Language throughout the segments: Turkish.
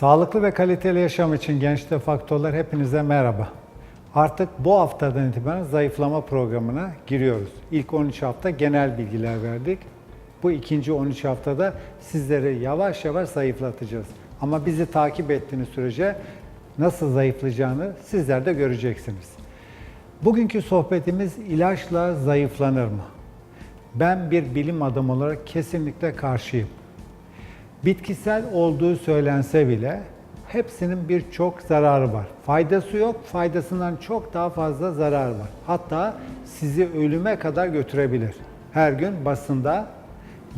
Sağlıklı ve kaliteli yaşam için Gençte Faktörler hepinize merhaba. Artık bu haftadan itibaren zayıflama programına giriyoruz. İlk 13 hafta genel bilgiler verdik. Bu ikinci 13 haftada sizleri yavaş yavaş zayıflatacağız. Ama bizi takip ettiğiniz sürece nasıl zayıflayacağını sizler de göreceksiniz. Bugünkü sohbetimiz ilaçla zayıflanır mı? Ben bir bilim adamı olarak kesinlikle karşıyım. Bitkisel olduğu söylense bile hepsinin birçok zararı var. Faydası yok, faydasından çok daha fazla zarar var. Hatta sizi ölüme kadar götürebilir. Her gün basında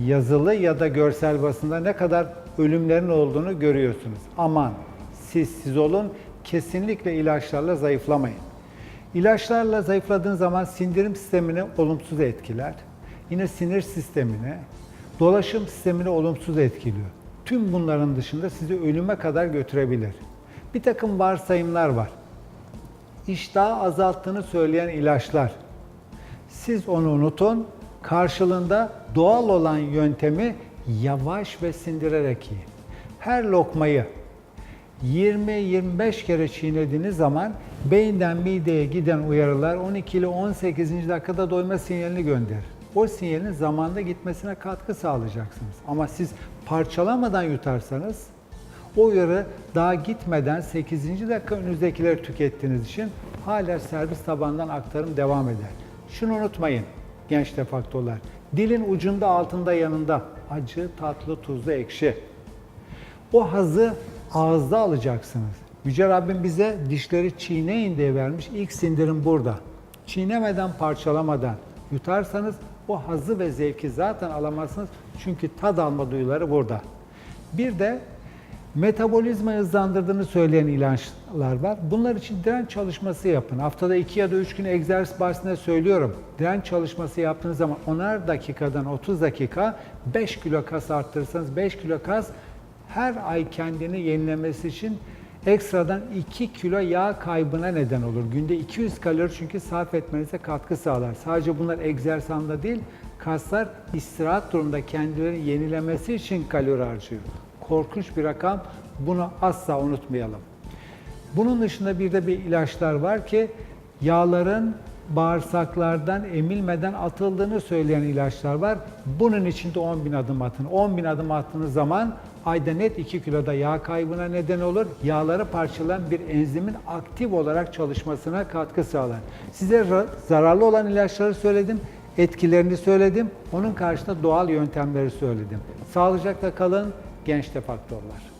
yazılı ya da görsel basında ne kadar ölümlerin olduğunu görüyorsunuz. Aman siz siz olun, kesinlikle ilaçlarla zayıflamayın. İlaçlarla zayıfladığın zaman sindirim sistemini olumsuz etkiler. Yine sinir sistemini, dolaşım sistemini olumsuz etkiliyor. Tüm bunların dışında sizi ölüme kadar götürebilir. Bir takım varsayımlar var. İştahı azalttığını söyleyen ilaçlar. Siz onu unutun, karşılığında doğal olan yöntemi yavaş ve sindirerek yiyin. Her lokmayı 20-25 kere çiğnediğiniz zaman beyinden mideye giden uyarılar 12 ile 18. dakikada doyma sinyalini gönderir. O sinyalin zamanda gitmesine katkı sağlayacaksınız. Ama siz parçalamadan yutarsanız o uyarı daha gitmeden 8. dakika önünüzdekileri tükettiğiniz için hala servis tabandan aktarım devam eder. Şunu unutmayın genç defaktörler. Dilin ucunda altında yanında acı, tatlı, tuzlu, ekşi. O hazı ağızda alacaksınız. Yüce Rabbim bize dişleri çiğneyin diye vermiş. İlk sindirim burada. Çiğnemeden, parçalamadan yutarsanız o hazı ve zevki zaten alamazsınız. Çünkü tad alma duyuları burada. Bir de metabolizma hızlandırdığını söyleyen ilaçlar var. Bunlar için direnç çalışması yapın. Haftada 2 ya da 3 gün egzersiz bahsinde söylüyorum. Direnç çalışması yaptığınız zaman 10'ar dakikadan 30 dakika 5 kilo kas arttırırsanız 5 kilo kas her ay kendini yenilemesi için ekstradan 2 kilo yağ kaybına neden olur. Günde 200 kalori çünkü sarf etmenize katkı sağlar. Sadece bunlar egzersiz anında değil, kaslar istirahat durumunda kendilerini yenilemesi için kalori harcıyor. Korkunç bir rakam. Bunu asla unutmayalım. Bunun dışında bir de bir ilaçlar var ki yağların bağırsaklardan emilmeden atıldığını söyleyen ilaçlar var. Bunun için de 10 bin adım atın. 10 bin adım attığınız zaman ayda net 2 kiloda yağ kaybına neden olur. Yağları parçalayan bir enzimin aktif olarak çalışmasına katkı sağlar. Size ra- zararlı olan ilaçları söyledim, etkilerini söyledim. Onun karşısında doğal yöntemleri söyledim. Sağlıcakla kalın, genç faktörler.